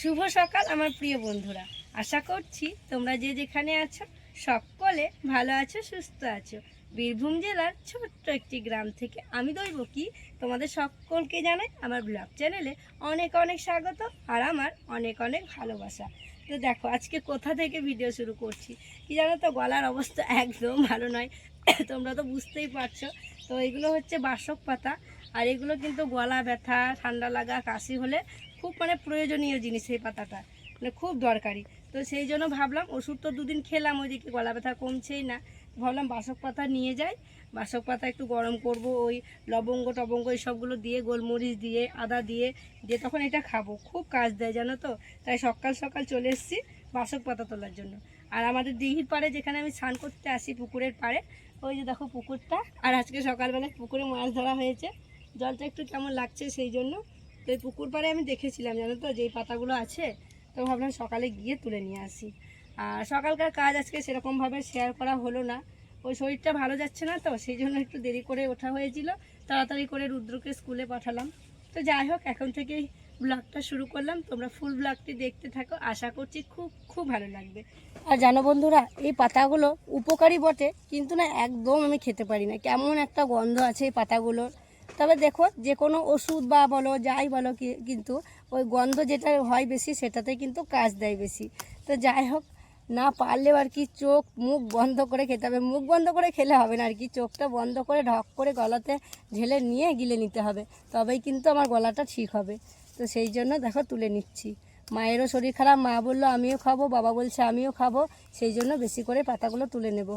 শুভ সকাল, আমার প্রিয় বন্ধুরা। আশা করছি তোমরা যে যেখানে আছো, সকলে ভালো আছো, সুস্থ আছো। বীরভূম জেলার ছোট্ট একটি গ্রাম থেকে আমি দৈব কি তোমাদের সকলকে জানাই আমার ব্লগ চ্যানেলে অনেক অনেক স্বাগত আর আমার অনেক অনেক ভালোবাসা। তো দেখো, আজকে কোথা থেকে ভিডিও শুরু করছি? কি জানো তো, গলার অবস্থা একদম ভালো নয়। তোমরা তো বুঝতেই পারছ। তো এগুলো হচ্ছে বাসক পাতা, আর এগুলো কিন্তু গলা ব্যথা, ঠান্ডা লাগা, কাশি হলে খুব মানে প্রয়োজনীয় জিনিস এই পাতাটা মানে খুব দরকারি। তো সেই জন্য ভাবলাম ওষুধ তো দুদিন খেলাম, ওইদিকে গলা ব্যথা কমছেই না। ভাবলাম বাসক পাতা নিয়ে যাই, বাসক পাতা একটু গরম করব, ওই লবঙ্গ টবঙ্গ এইসবগুলো দিয়ে, গোলমরিচ দিয়ে, আদা দিয়ে দিয়ে তখন এটা খাব। খুব কাজ দেয় জানো তো? তাই সকাল সকাল চলে এসেছি বাসক পাতা তোলার জন্য। আর আমাদের দিঘির পাড়ে যেখানে আমি স্নান করতে আসি পুকুরের পাড়ে, ওই যে দেখো পুকুরটা। আর আজকে সকালবেলায় পুকুরে মাছ ধরা হয়েছে। জলটা একটু কেমন লাগছে সেই জন্য তো এই পুকুর পাড়ে আমি দেখেছিলাম, জানো তো? যেই পাতাগুলো আছে, তো ভাবলাম সকালে গিয়ে তুলে নিয়ে আসি। আর সকালকার কাজ আজকে সেরকমভাবে শেয়ার করা হলো না। ওই শরীরটা ভালো যাচ্ছে না তো, সেই জন্য একটু দেরি করে ওঠা হয়েছিল। তাড়াতাড়ি করে রুদ্রকে স্কুলে পাঠালাম। তো যাই হোক, এখন থেকেই ব্লগটা শুরু করলাম। তোমরা ফুল ব্লগটি দেখতে থাকো। আশা করছি খুব খুব ভালো লাগবে। আর জানো বন্ধুরা, এই পাতাগুলো উপকারী বটে, কিন্তু না একদম আমি খেতে পারি না। কেমন একটা গন্ধ আছে এই পাতাগুলোর। তবে দেখো, যে কোনো ওষুধ বা বলো, যাই বলো কিন্তু ওই গন্ধ যেটা হয় বেশি, সেটাতে কিন্তু কাজ দেয় বেশি। তো যাই হোক, না পারলেও আর কি চোখ মুখ বন্ধ করে খেতে হবে। মুখ বন্ধ করে খেলে হবে না আর কি, চোখটা বন্ধ করে ঢক করে গলাতে ঢেলে নিয়ে গিলে নিতে হবে। তবেই কিন্তু আমার গলাটা ঠিক হবে। তো সেই জন্য দেখো, তুলে নিচ্ছি। মায়েরও শরীর খারাপ, মা বলল, আমিও খাব, বাবা বলছে, আমিও খাব। সেই জন্য বেশি করে পাতাগুলো তুলে নেব।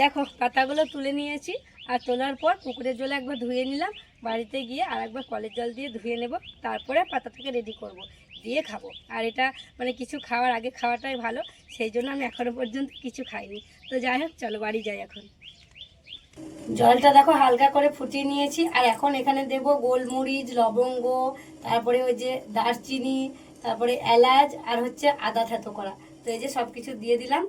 দেখো, পাতাগুলো তুলে নিয়েছি। আর তোলার পর পুকুরের জলে একবার ধুয়ে নিলাম। বাড়িতে গিয়ে আর একবার কলের জল দিয়ে ধুয়ে নেব। তারপরে পাতাটাকে রেডি করব। দিয়ে খাব। আর এটা মানে কিছু খাওয়ার আগে খাওয়াটাই ভালো। সেই জন্য আমি এখনও পর্যন্ত কিছু খাইনি। তো যাই হোক, চলো বাড়ি যাই এখন। জলটা দেখো হালকা করে ফুটিয়ে নিয়েছি। আর এখন এখানে দেব গোলমরিচ, লবঙ্গ, তারপরে ওই যে দারচিনি, তারপরে এলাচ, আর হচ্ছে আদা থেতো করা। তো এই যে সব কিছু দিয়ে দিলাম।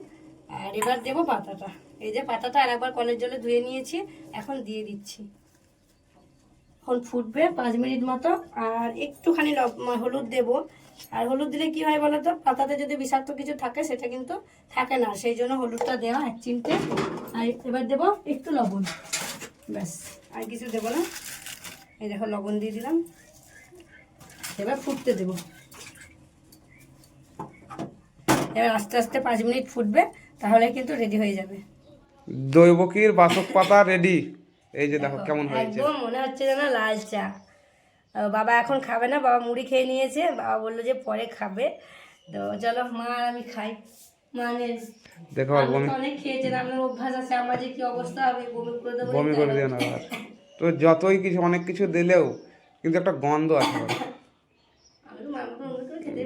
আর এবার দেবো পাতাটা। এই যে পাতাটা আর একবার কলের জলে ধুয়ে নিয়েছি, এখন দিয়ে দিচ্ছি। এখন ফুটবে পাঁচ মিনিট মতো, আর একটুখানি হলুদ দেব। আর হলুদ দিলে কি হয় বলো তো পাতাতে যদি বিষাক্ত কিছু থাকে, সেটা কিন্তু থাকে না। সেই জন্য হলুদটা দেওয়া এক চিমটে। আর এবার দেব একটু লবণ। ব্যাস, আর কিছু দেবো না। এই দেখো, লবণ দিয়ে দিলাম। এবার ফুটতে দেব। এবার আস্তে আস্তে পাঁচ মিনিট ফুটবে, তাহলে কিন্তু রেডি হয়ে যাবে। দৈবকীর বাসক পাতা রেডি এই যে দেখো কেমন হয়েছে। একদম মনে হচ্ছে যেন লাল চা। বাবা এখন খাবে না বাবা মুড়ি খেয়ে নিয়েছে। বাবা বলল যে পরে খাবে। তো চলো মা আর আমি খাই। মানে দেখো বমি অনেক খেয়েছেন আপনার অভ্যাস আছে। আমার যে কি অবস্থা হবে বমি করে দেবো বমি করে দিও না তো যতই কিছু অনেক কিছু দিলেও কিন্তু একটা গন্ধ আছে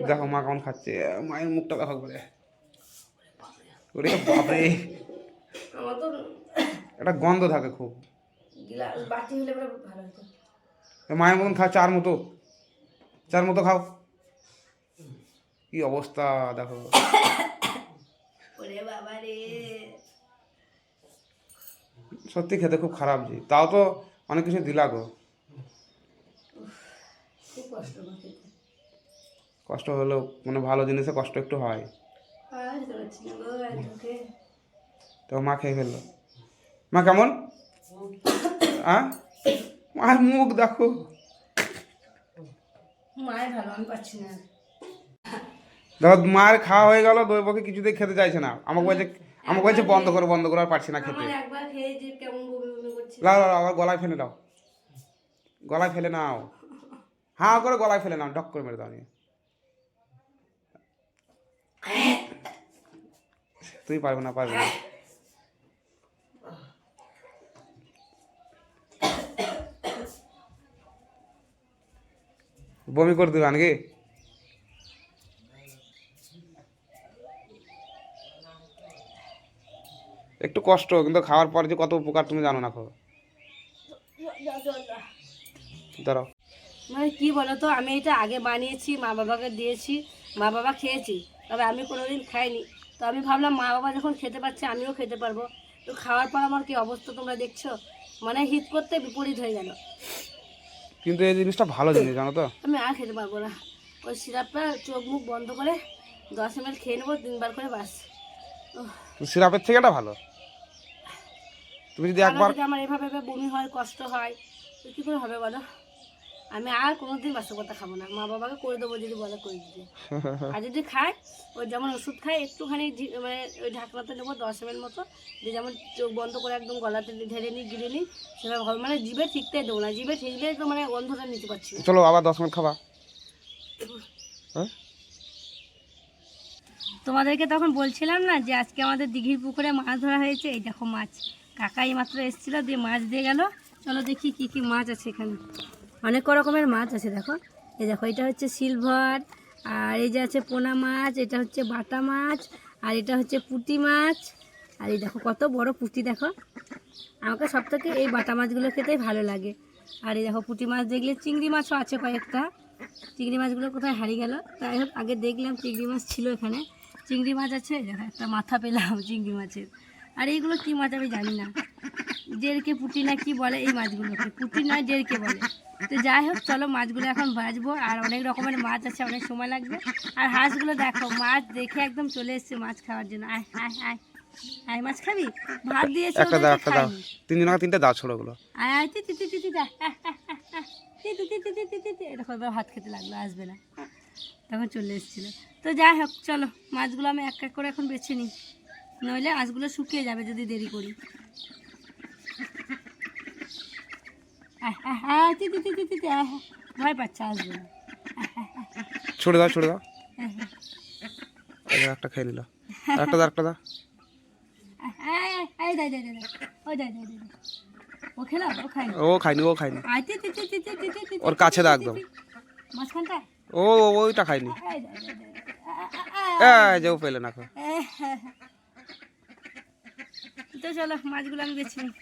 দেখো মা কেমন খাচ্ছে। মায়ের মুখটা দেখো করে ওরে বাপরে। আমার তো একটা গন্ধ থাকে খুব। গিলাস বাটি হলে পরে ভালো হতো। মায়ের মতন খাও চার মতো। চার মতো খাও। কি অবস্থা দেখো। সত্যি খেতে খুব খারাপ যে তাও তো অনেক কিছু দিলা গো। কষ্ট হলেও মানে ভালো জিনিসে কষ্ট একটু হয়। তো মা খেয়ে ফেলল। মা কেমন? হ্যাঁ মায়ের মুখ দেখো। দেখো মায়ের খাওয়া হয়ে গেল দই পক্ষে কিছুতেই খেতে চাইছে না। আমাকে বলছে আমাকে বলছে বন্ধ করো বন্ধ করো আর পারছি না খেতে। লাও, আবার গলায় ফেলে দাও। গলায় ফেলে নাও। হাঁ করে গলায় ফেলে নাও ডক করে মেরে দাও নিয়ে তুই পারবে না পারবে না। বমি করে দেবে নাকি? একটু কষ্ট, কিন্তু খাওয়ার পর যে কত উপকার তুমি জানো না খবর দাঁড়াও। মানে কি বলতো, আমি এটা আগে বানিয়েছি, মা বাবাকে দিয়েছি, মা বাবা খেয়েছি, তবে আমি কোনোদিন খাইনি। তো আমি ভাবলাম মা বাবা যখন খেতে পাচ্ছে আমিও খেতে পারব। তো খাওয়ার পর আমার কি অবস্থা তোমরা দেখছ? মানে হিট করতে বিপরীত হয়ে গেল। কিন্তু এই জিনিসটা ভালো জিনিস জানো তো? আমি আর খেতে পারব না। ওই সিরাপটা চোখ মুখ বন্ধ করে দশ এম খেয়ে নেব তিনবার করে বাস। সিরাপের থেকে এটা ভালো? তুমি যদি একবার আমার এভাবে বমি হয় কষ্ট হয় কী করে হবে বলো? আমি আর কোনোদিন বাসা কথা খাব না। মা বাবাকে করে দেবো যদি বলে করে দিতে। আর যদি খায় ওই যেমন ওষুধ খায় একটুখানি মানে ওই ঢাকনাতে নেব দশ এম মতো। দিয়ে যেমন চোখ বন্ধ করে একদম গলাতে ঢেলে নিই গিলে নিই সেভাবে হবে মানে জিভে ঠিকতে দেবো না। জিভে ঠিকলে তো মানে গন্ধটা নিতে পারছি চলো আবার দশ মিনিট খাবা। হ্যাঁ? তোমাদেরকে তখন বলছিলাম না যে আজকে আমাদের দিঘির পুকুরে মাছ ধরা হয়েছে? এই দেখো মাছ। কাকাই মাত্র এসেছিল দিয়ে মাছ দিয়ে গেল। চলো দেখি কি কি মাছ আছে এখানে। অনেক রকমের মাছ আছে, দেখো। এই দেখো, এটা হচ্ছে সিলভার, আর এই যে আছে পোনা মাছ, এটা হচ্ছে বাটা মাছ, আর এটা হচ্ছে পুঁটি মাছ, আর এই দেখো, কত বড় পুঁটি, দেখো। আমাকে সব থেকে এই বাটা মাছগুলো খেতেই ভালো লাগে। আর এই দেখো, পুঁটি মাছ দেখলে চিংড়ি মাছও আছে কয়েকটা। চিংড়ি মাছগুলো কোথায় হারিয়ে গেল? তাই হোক, আগে দেখলাম চিংড়ি মাছ ছিল এখানে। চিংড়ি মাছ আছে দেখো, একটা মাথা পেলাম চিংড়ি মাছের। আর এইগুলো কী মাছ আমি জানি না। জেরকে পুটি না কি বলে এই মাছগুলোকে পুটি না জেরকে বলে তো যাই হোক চলো মাছগুলো এখন ভাজবো আর অনেক রকমের মাছ আছে অনেক সময় লাগবে আর হাঁসগুলো দেখো মাছ দেখে একদম চলে এসছে মাছ খাওয়ার জন্য আয় আয় আয় আয় মাছ খাবি ভাত দিয়েছি একটা দাও একটা দাও তিন দিন আগে তিনটা দাও ছোটগুলো আয় আয় তি তি তি তি দা তি তি তি তি তি তি এরকম এবার ভাত খেতে লাগল আসবে না তখন চলে এসেছিল তো যাই হোক চলো মাছগুলো আমি এক এক করে এখন বেছে নিই নইলে মাছগুলো শুকিয়ে যাবে যদি দেরি করি ভয় পাচ্ছে আসবে ছুড়ে দাও ছুড়ে দাও। একটা খেয়ে নিল। একটা দা একটা দা ও খাইনি ও খাইনি ওর কাছে দা ও ওইটা খাইনি যেও পেলে না তো চলো, মাছগুলো আমি বেছে নিই।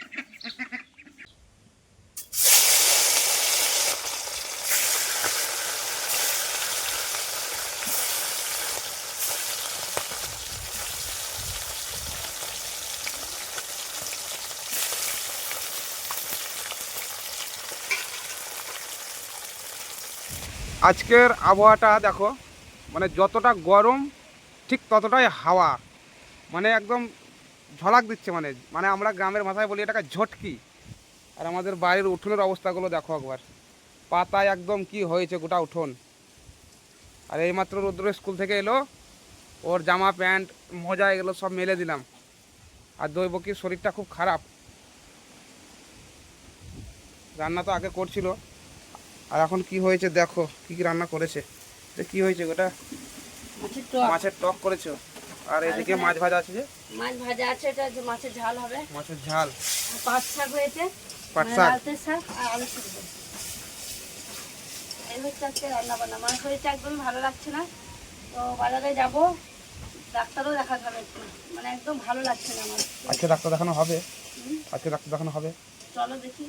আজকের আবহাওয়াটা দেখো মানে যতটা গরম, ঠিক ততটাই হাওয়া। মানে একদম ঝলাক দিচ্ছে মানে মানে আমরা গ্রামের ভাষায় বলি এটাকে ঝটকি। আর আমাদের বাড়ির উঠোনের অবস্থাগুলো দেখো একবার। পাতায় একদম কি হয়েছে গোটা উঠোন। আর এইমাত্র রুদ্র স্কুল থেকে এলো, ওর জামা, প্যান্ট, মজা এগুলো সব মেলে দিলাম। আর দৈবকীর শরীরটা খুব খারাপ। রান্না তো আগে করছিল। আর এখন কি হয়েছে দেখো কি কি রান্না করেছে? এটা কি হয়েছে ওটা মাছের টক। করেছ? আর এদিকে মাছ ভাজা আছে যে? মাছ ভাজা আছে এটা যে মাছের ঝাল হবে। মাছের ঝাল। পাট শাক হয়েছে পাট মানে শাক। আর আলু সিদ্ধ। এই হচ্ছে আজকে রান্না বান্না আমার শরীরটা একদমই ভালো লাগছে না। তো বাজারে যাব ডাক্তারও হবে একটু। মানে একদম ভালো লাগছে না আমার। আজকে ডাক্তার দেখানো হবে? আজকে ডাক্তার দেখানো হবে? চলো দেখি।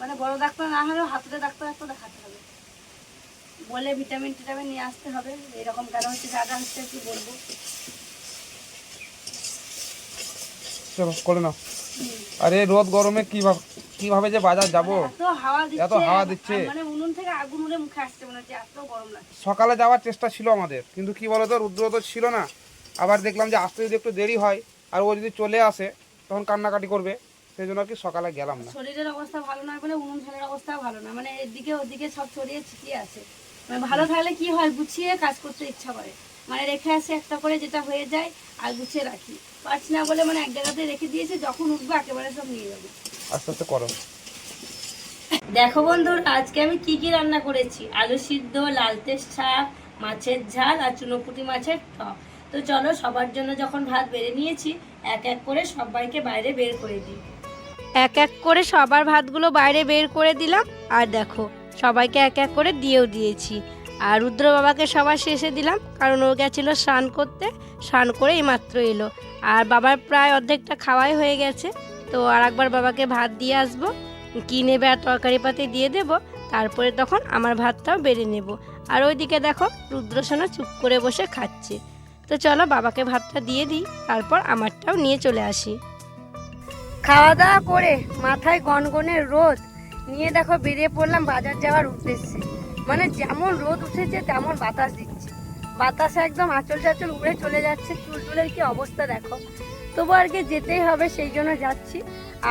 মানে বড় ডাক্তার না হলেও হাতুড়ে ডাক্তার একটা দেখাতে হবে। বলে ভিটামিন টিটামিন নিয়ে আসতে হবে। এরকম কেন হচ্ছে দাদা হচ্ছে কি বলব? চলো করে নাও। আরে রোদ গরমে কীভাবে কীভাবে যে বাজার যাব? দিচ্ছে এত হাওয়া দিচ্ছে। মানে উনুন থেকে আগুন উড়ে মুখে আসছে মনে হচ্ছে এত গরম লাগছে। সকালে যাওয়ার চেষ্টা ছিল আমাদের কিন্তু কি বলতো রুদ্র তো ছিল না। আবার দেখলাম যে আসতে যদি একটু দেরি হয় আর ও যদি চলে আসে তখন কান্নাকাটি করবে। সেই জন্য কি সকালে গেলাম না। শরীরের অবস্থা ভালো নয় বলে উনুন ঝালের অবস্থাও ভালো না। মানে এদিকে ওদিকে সব ছড়িয়ে ছিটিয়ে আছে। মানে ভালো থাকলে কি হয়? গুছিয়ে কাজ করতে ইচ্ছা করে। মানে রেখে আসে একটা করে যেটা হয়ে যায় আর গুছিয়ে রাখি। পারছি না বলে মানে এক জায়গাতে রেখে দিয়েছে যখন উঠবো একেবারে সব নিয়ে যাব। আস্তে আস্তে করো। দেখো বন্ধুর আজকে আমি কি কি রান্না করেছি? আলু সিদ্ধ লালতে শাক মাছের ঝাল আর চুনোপুটি মাছের টক। তো চলো সবার জন্য যখন ভাত বেড়ে নিয়েছি এক এক করে সবাইকে বাইরে বের করে দিই। এক এক করে সবার ভাতগুলো বাইরে বের করে দিলাম। আর দেখো, সবাইকে এক এক করে দিয়েও দিয়েছি। আর রুদ্র বাবাকে সবার শেষে দিলাম, কারণ ও গেছিল স্নান করতে। স্নান করে এইমাত্র এলো। আর বাবার প্রায় অর্ধেকটা খাওয়াই হয়ে গেছে। তো আর একবার বাবাকে ভাত দিয়ে আসব। কিনে আর তরকারি পাতি দিয়ে দেব, তারপরে তখন আমার ভাতটাও বেড়ে নেব। আর ওইদিকে দেখো রুদ্রসোনা চুপ করে বসে খাচ্ছে। তো চলো বাবাকে ভাতটা দিয়ে দিই, তারপর আমারটাও নিয়ে চলে আসি। খাওয়া দাওয়া করে মাথায় গনগনের রোদ নিয়ে দেখো বেরিয়ে পড়লাম বাজার যাওয়ার উদ্দেশ্যে। মানে যেমন রোদ উঠেছে তেমন বাতাস দিচ্ছে। বাতাসে একদম আঁচল টাচল উড়ে চলে যাচ্ছে চুল টুলের কি অবস্থা দেখো। তবু আর কি যেতেই হবে, সেই জন্য যাচ্ছি।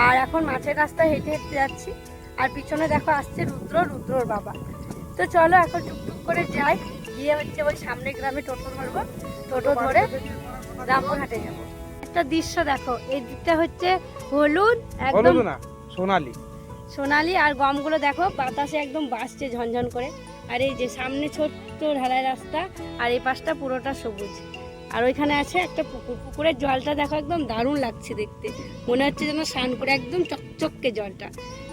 আর এখন মাছের রাস্তায় হেঁটে হেঁটে যাচ্ছি। আর পিছনে দেখো আসছে রুদ্র, রুদ্রর বাবা। তো চলো এখন টুকটুক করে যাই। গিয়ে হচ্ছে ওই সামনে গ্রামে টোটো ধরবো। টোটো ধরে রামপুরহাটে যাব। একটা দৃশ্য দেখো। এই দিকটা হচ্ছে হলুদ একদম না সোনালি। সোনালি আর গমগুলো দেখো বাতাসে একদম বাসছে ঝনঝন করে। আর এই যে সামনে ছোট্ট ঢালাই রাস্তা আর এই পাশটা পুরোটা সবুজ। আর ওইখানে আছে একটা পুকুর। পুকুরের জলটা দেখো একদম দারুণ লাগছে দেখতে। মনে হচ্ছে যেন স্নান করে একদম চকচককে জলটা।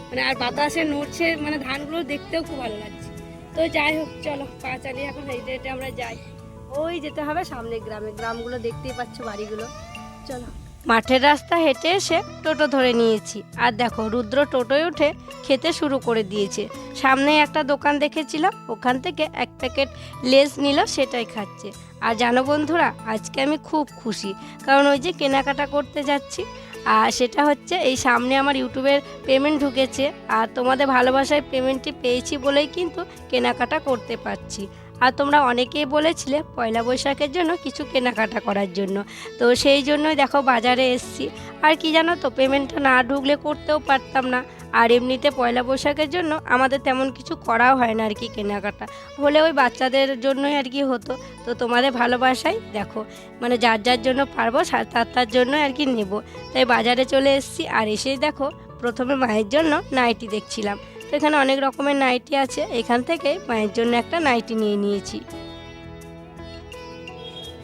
মানে আর বাতাসে নড়ছে মানে ধানগুলো দেখতেও খুব ভালো লাগছে। তো যাই হোক চলো পা চালিয়ে এখন হেঁটে হেঁটে আমরা যাই। ওই যেতে হবে সামনে গ্রামে। গ্রামগুলো দেখতেই পাচ্ছ বাড়িগুলো। চলো। মাঠের রাস্তা হেঁটে এসে টোটো ধরে নিয়েছি। আর দেখো, রুদ্র টোটোয় উঠে খেতে শুরু করে দিয়েছে। সামনে একটা দোকান দেখেছিলাম, ওখান থেকে এক প্যাকেট লেস নিল, সেটাই খাচ্ছে। আর জানো বন্ধুরা, আজকে আমি খুব খুশি, কারণ ওই যে কেনাকাটা করতে যাচ্ছি, আর সেটা হচ্ছে এই সামনে আমার ইউটিউবের পেমেন্ট ঢুকেছে, আর তোমাদের ভালোবাসায় পেমেন্টটি পেয়েছি বলেই কিন্তু কেনাকাটা করতে পারছি। আর তোমরা অনেকেই বলেছিলে পয়লা বৈশাখের জন্য কিছু কেনাকাটা করার জন্য। তো সেই জন্যই দেখো বাজারে এসছি। আর কি জানো তো পেমেন্টটা না ঢুকলে করতেও পারতাম না। আর এমনিতে পয়লা বৈশাখের জন্য আমাদের তেমন কিছু করাও হয় না আর কি কেনাকাটা। হলে ওই বাচ্চাদের জন্যই আর কি হতো। তো তোমাদের ভালোবাসাই দেখো মানে যার যার জন্য পারব তার তার জন্য আর কি নেব। তাই বাজারে চলে এসেছি। আর এসেই দেখো, প্রথমে মায়ের জন্য নাইটি দেখছিলাম। তো এখানে অনেক রকমের নাইটি আছে। এখান থেকে মায়ের জন্য একটা নাইটি নিয়ে নিয়েছি।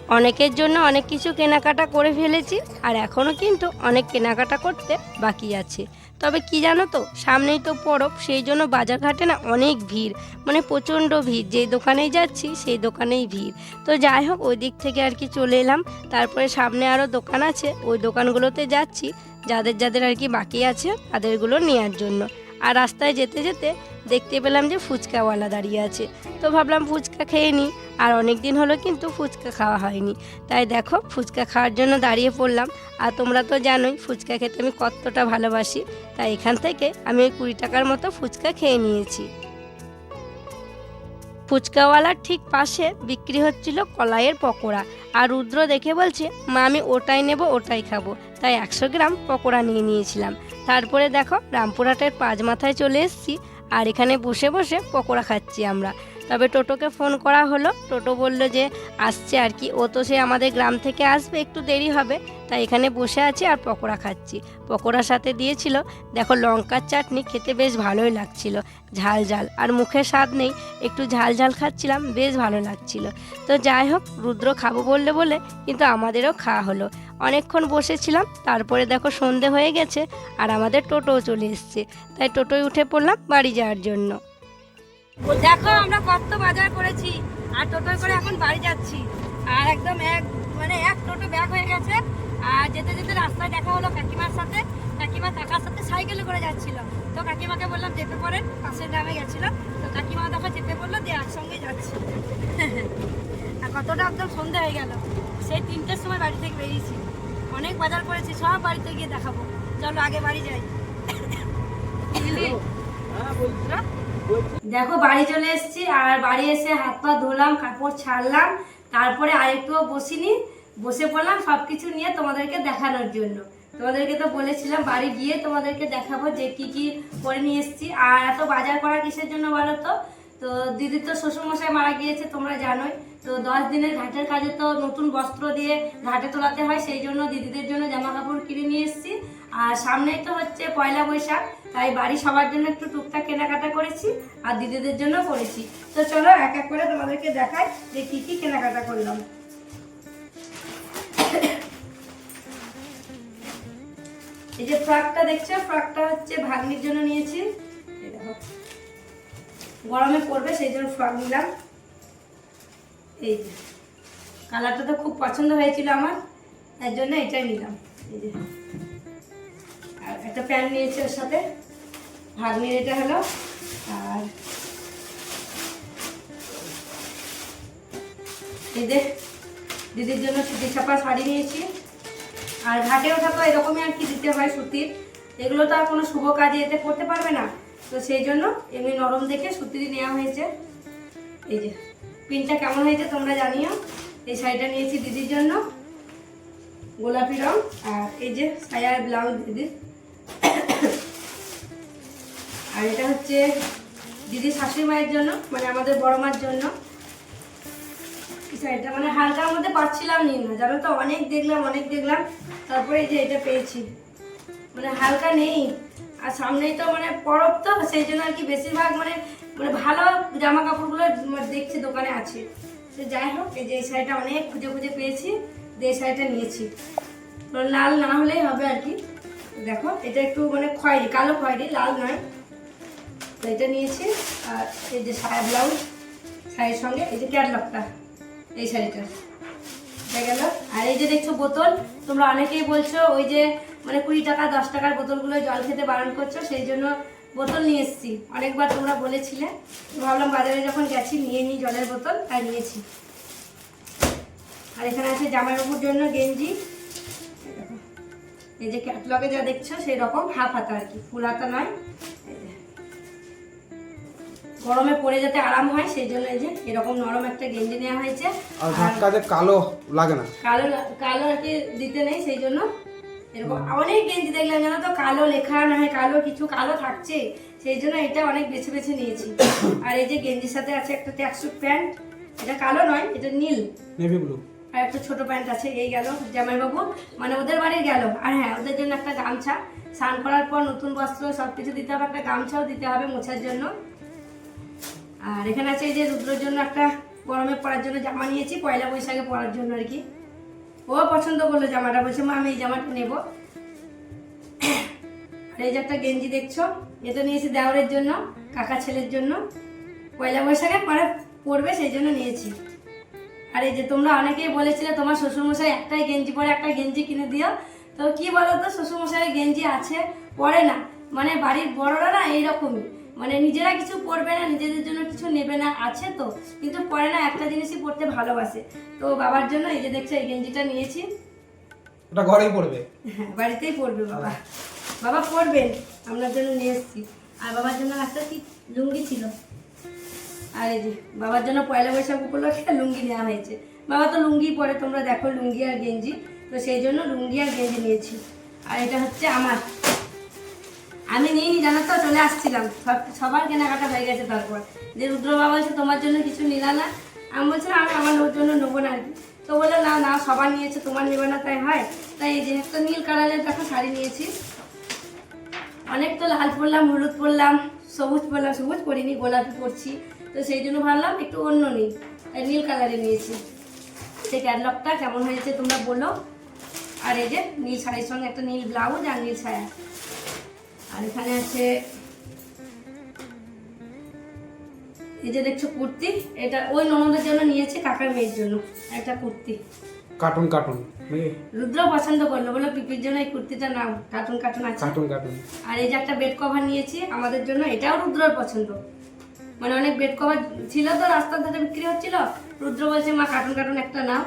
অনেকের জন্য অনেক কিছু কেনাকাটা করে ফেলেছি আর এখনও কিন্তু অনেক কেনাকাটা করতে বাকি আছে। তবে কি জানো তো, সামনেই তো পরব, সেই জন্য বাজারঘাটে না অনেক ভিড়। মানে প্রচণ্ড ভিড়। যেই দোকানেই যাচ্ছি, সেই দোকানেই ভিড়। তো যাই হোক, ওই দিক থেকে আর কি চলে এলাম। তারপরে সামনে আরও দোকান আছে। ওই দোকানগুলোতে যাচ্ছি। যাদের যাদের আর কি বাকি আছে, তাদেরগুলো নেওয়ার জন্য। আর রাস্তায় যেতে যেতে দেখতে পেলাম যে ফুচকাওয়ালা দাঁড়িয়ে আছে। তো ভাবলাম ফুচকা খেয়ে নিই আর অনেক দিন হলো কিন্তু ফুচকা খাওয়া হয়নি। তাই দেখো, ফুচকা খাওয়ার জন্য দাঁড়িয়ে পড়লাম। আর তোমরা তো জানোই, ফুচকা খেতে আমি কতটা ভালোবাসি। তাই এখান থেকে আমি ওই কুড়ি টাকার মতো ফুচকা খেয়ে নিয়েছি। ফুচকাওয়ালার ঠিক পাশে বিক্রি হচ্ছিল কলাইয়ের পকোড়া। আর রুদ্র দেখে বলছে, মা, আমি ওটাই নেব, ওটাই খাব। তাই একশো গ্রাম পকোড়া নিয়ে নিয়েছিলাম। তারপরে দেখো, রামপুরহাটের পাঁচ মাথায় চলে এসেছি, আর এখানে বসে বসে পকোড়া খাচ্ছি আমরা। তবে টোটোকে ফোন করা হলো। টোটো বলল যে, আসছে আর কি। ও তো সে আমাদের গ্রাম থেকে আসবে, একটু দেরি হবে। তাই এখানে বসে আছি আর পকোড়া খাচ্ছি। পকোড়ার সাথে দিয়েছিল, দেখো, লঙ্কার চাটনি খেতে বেশ ভালোই লাগছিল। ঝাল ঝাল। আর মুখে স্বাদ নেই, একটু ঝাল ঝাল খাচ্ছিলাম, বেশ ভালো লাগছিল। তো যাই হোক, রুদ্র খাব বললে বলে, কিন্তু আমাদেরও খাওয়া হলো। অনেকক্ষণ বসেছিলাম, তারপরে দেখো সন্ধে হয়ে গেছে, আর আমাদের টোটোও চলে এসছে। তাই টোটোয় উঠে পড়লাম বাড়ি যাওয়ার জন্য। দেখো, আমরা কত বাজার করেছি। আর টোটোয় করে এখন বাড়ি যাচ্ছি। আর একদম এক মানে এক টোটো ব্যাগ হয়ে গেছে। আর যেতে যেতে রাস্তায় দেখা হলো কাকিমার সাথে। কাকিমা কাকার সাথে সাইকেলে করে যাচ্ছিল। তো কাকিমাকে বললাম, যেতে পারেন, পাশের গ্রামে গেছিল। তো কাকিমা দেখো যেতে বলল, দিয়ে একসঙ্গে যাচ্ছি। আর কতটা একদম সন্ধে হয়ে গেল। সেই তিনটের সময় বাড়ি থেকে বেরিয়েছি। অনেক বাজার করেছি, সব বাড়িতে গিয়ে দেখাবো। চলো, আগে বাড়ি যাই। দেখো, বাড়ি চলে এসেছি। আর বাড়ি এসে হাত পা ধুলাম, কাপড় ছাড়লাম, তারপরে আরেকটুও বসিনি। বসে পড়লাম সব কিছু নিয়ে তোমাদেরকে দেখানোর জন্য। তোমাদেরকে তো বলেছিলাম বাড়ি গিয়ে তোমাদেরকে দেখাবো যে কি কি করে নিয়ে এসেছি। আর এত বাজার করা কিসের জন্য বলো তো? তো দিদির তো শ্বশুরমশাই মারা গিয়েছে, তোমরা জানোই। তো দশ দিনের ঘাটের কাজে তো নতুন বস্ত্র দিয়ে ঘাটে তোলাতে হয়, সেই জন্য দিদিদের জন্য জামা কাপড় কিনে নিয়ে এসেছি। আর সামনেই তো হচ্ছে পয়লা বৈশাখ, তাই বাড়ি সবার জন্য একটু টুকটাক কেনাকাটা করেছি আর দিদিদের জন্য করেছি। তো চলো এক এক করে তোমাদেরকে দেখাই যে কি কি কেনাকাটা করলাম। এই যে ফ্রকটা দেখছ? ফ্রকটা হচ্ছে ভাগ্নির জন্য নিয়েছি। গরমে পড়বে, সেই জন্য ফ্রক নিলাম। এই যে, কালারটা তো খুব পছন্দ হয়েছিল আমার, তার জন্য এটাই নিলাম। এই যে, আর একটা প্যান্ট নিয়েছি ওর সাথে, ভাগ্নির এটা হলো, আর এই যে, দিদির জন্য সুতির ছাপা শাড়ি নিয়েছি। আর ঘাটে ওঠা তো এরকমই আর কি দিতে হয় সুতির, এগুলো তো আর কোনো শুভ কাজে এতে করতে পারবে না। তো সেই জন্য এমনি নরম দেখে সুতিরি নেওয়া হয়েছে। এই যে পিনটা কেমন হয়েছে তোমরা জানিও। এই শাড়িটা নিয়েছি দিদির জন্য। গোলাপি রং আর এই যে সায়ার ব্লাউজ দিদির আর এটা হচ্ছে দিদি শাশুড়ি মায়ের জন্য মানে আমাদের বড় মার জন্য। শাড়িটা মানে হালকার মধ্যে পাচ্ছিলাম নি না, জানো তো? অনেক দেখলাম অনেক দেখলাম। তারপরে এই যে এটা পেয়েছি। মানে হালকা নেই। আর সামনেই তো মানে পরব তো, সেই জন্য আর কি বেশিরভাগ মানে মানে ভালো জামা কাপড়গুলো মানে দেখছি দোকানে আছে। তো যাই হোক, এই যে এই শাড়িটা অনেক খুঁজে খুঁজে পেয়েছি এই শাড়িটা নিয়েছি। তো লাল না হলেই হবে আর কি। দেখো, এটা একটু মানে খয়েরি, কালো খয়েরি, লাল নয়। তো এটা নিয়েছি, আর এই যে সায়া ব্লাউজ, শাড়ির সঙ্গে এই যে ক্যাটলগটা, এই শাড়িটা। গেল। আর এই যে দেখছ বোতল, তোমরা অনেকেই বলছো ওই যে মানে কুড়ি টাকা দশ টাকার বোতলগুলো জল খেতে বারণ করছ সেই জন্য বোতল নিয়ে এসেছি। অনেকবার তোমরা বলেছিলে ভাবলাম বাজারে যখন গেছি নিয়ে নিই জলের বোতল তাই নিয়েছি। আর এখানে আছে জামাইবাবুর জন্য গেঞ্জি। এই যে ক্যাটলগে যা দেখছ সেই রকম হাফ হাতা আর কি ফুল হাতা নয়। গরমে পরে যাতে আরাম হয় সেই জন্য এই যে এরকম নরম একটা গেঞ্জি নেওয়া হয়েছে। আর কালো লাগে না। কালো কালো আর কি দিতে নেই সেই জন্য এরকম অনেক গেঞ্জি দেখলাম জানো তো? কালো লেখা না হয় কালো কিছু কালো থাকছে। সেই জন্য এটা অনেক বেছে বেছে নিয়েছি। আর এই যে গেঞ্জির সাথে আছে একটা ট্যাক্সুট প্যান্ট এটা কালো নয় এটা নীল। নেভি ব্লু আর একটা ছোট প্যান্ট আছে এই গেল জামাইবাবু। মানে ওদের বাড়ি গেল। আর হ্যাঁ ওদের জন্য একটা গামছা। স্নান করার পর নতুন বস্ত্র সব কিছু দিতে হবে একটা গামছাও দিতে হবে মোছার জন্য। আর এখানে আছে এই যে রুদ্রর জন্য একটা গরমে পরার জন্য জামা নিয়েছি পয়লা বৈশাখে পরার জন্য আর কি। ও পছন্দ করল জামাটা, বলছে, মা, আমি এই জামাটা নেব। আর এই যে একটা গেঞ্জি দেখছ এটা নিয়েছি দেওরের জন্য, কাকা ছেলের জন্য। পয়লা বৈশাখে পরে পরবে, সেই জন্য নিয়েছি। আর এই যে তোমরা অনেকেই বলেছিলে, তোমার শ্বশুরমশাই একটাই গেঞ্জি পরে, একটা গেঞ্জি কিনে দিও। তো কি বলো তো শ্বশুরমশাই গেঞ্জি আছে, পরে না। মানে বাড়ির বড়রা না এইরকমই। মানে নিজেরা কিছু পরবে না নিজেদের জন্য কিছু নেবে না আছে তো। কিন্তু পরে না একটা জিনিসই পরতে ভালোবাসে। তো বাবার জন্য এই যে দেখছ এই গেঞ্জিটা নিয়েছি। ওটা ঘরেই পড়বে? হ্যাঁ বাড়িতেই পড়বে বাবা। বাবা পড়বেন আপনার জন্য নিয়ে এসেছি। আর বাবার জন্য একটা কি লুঙ্গি ছিল। আর এই যে বাবার জন্য পয়লা বৈশাখ উপলক্ষে লুঙ্গি নেওয়া হয়েছে। বাবা তো লুঙ্গি পরে তোমরা দেখো লুঙ্গি আর গেঞ্জি। তো সেই জন্য লুঙ্গি আর গেঞ্জি নিয়েছি। আর এটা হচ্ছে আমার। আমি নিইনি, জানো তো, চলে আসছিলাম। সব, সবার কেনাকাটা হয়ে গেছে তারপর। যে রুদ্র বাবা বলছে তোমার জন্য কিছু নিলা না, আমি বলছিলাম, আমি আমার ওর জন্য নেব না আর কি। তো বলল, না না, সবার নিয়েছে, তোমার নেবে না, তাই হয়। তাই এই যে একটা নীল কালারের, দেখো, শাড়ি নিয়েছি। অনেক তো লাল পরলাম, হলুদ পরলাম, সবুজ পরলাম, সবুজ পরিনি, গোলাপি পরছি। তো সেই জন্য ভাবলাম, একটু অন্য নিই। তাই নীল কালারে নিয়েছি। সেই ক্যাটলগটা কেমন হয়েছে তোমরা বলো। আর এই যে নীল শাড়ির সঙ্গে একটা নীল ব্লাউজ আর নীল ছায়া আর এখানে আছে এই যে দেখছ কুর্তি এটা ওই ননদের জন্য নিয়েছে কাকার মেয়ের জন্য একটা কুর্তি। Cartoon cartoon. রুদ্র পছন্দ করল বলে পিপির জন্য এই কুর্তিটার নাম কার্টুন কার্টুন আছে। Cartoon cartoon. আর এই যে একটা বেড কভার নিয়েছি আমাদের জন্য এটাও রুদ্রর পছন্দ। মানে অনেক বেড কভার ছিল তো রাস্তার ধারে বিক্রি হচ্ছিল। রুদ্র বলছে মা কার্টুন কার্টুন একটা নাও।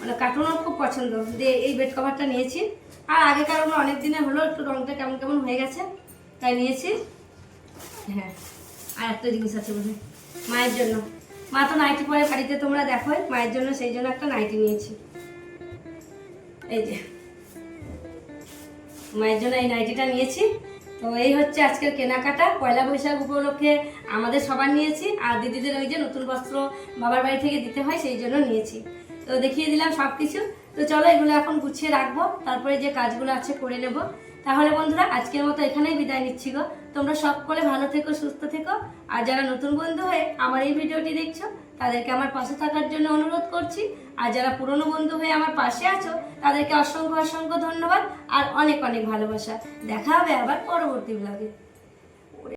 মানে কার্টুনও খুব পছন্দ। দিয়ে এই বেড কভারটা নিয়েছি। আর আগে কারণ অনেক দিনে হলো, একটু রংটা কেমন কেমন হয়ে গেছে, তাই নিয়েছি। হ্যাঁ আর একটা জিনিস আছে বোধহয়, মায়ের জন্য। মা তো নাইটি পরে বাড়িতে, তোমরা দেখো মায়ের জন্য সেই জন্য একটা নাইটি নিয়েছি। এই যে, মায়ের জন্য এই নাইটিটা নিয়েছি। তো এই হচ্ছে আজকের কেনাকাটা, পয়লা বৈশাখ উপলক্ষে আমাদের সবার নিয়েছি, আর দিদিদের ওই যে নতুন বস্ত্র বাবার বাড়ি থেকে দিতে হয়, সেই জন্য নিয়েছি। তো দেখিয়ে দিলাম সব কিছু তো চলো এগুলো এখন গুছিয়ে রাখব, তারপরে যে কাজগুলো আছে করে নেব। তাহলে বন্ধুরা, আজকের মতো এখানেই বিদায় নিচ্ছি গো। তোমরা সকলে ভালো থেকো, সুস্থ থেকো। আর যারা নতুন বন্ধু হয়ে আমার এই ভিডিওটি দেখছ, তাদেরকে আমার পাশে থাকার জন্য অনুরোধ করছি। আর যারা পুরনো বন্ধু হয়ে আমার পাশে আছো, তাদেরকে অসংখ্য অসংখ্য ধন্যবাদ আর অনেক অনেক ভালোবাসা। দেখা হবে আবার পরবর্তী ব্লগে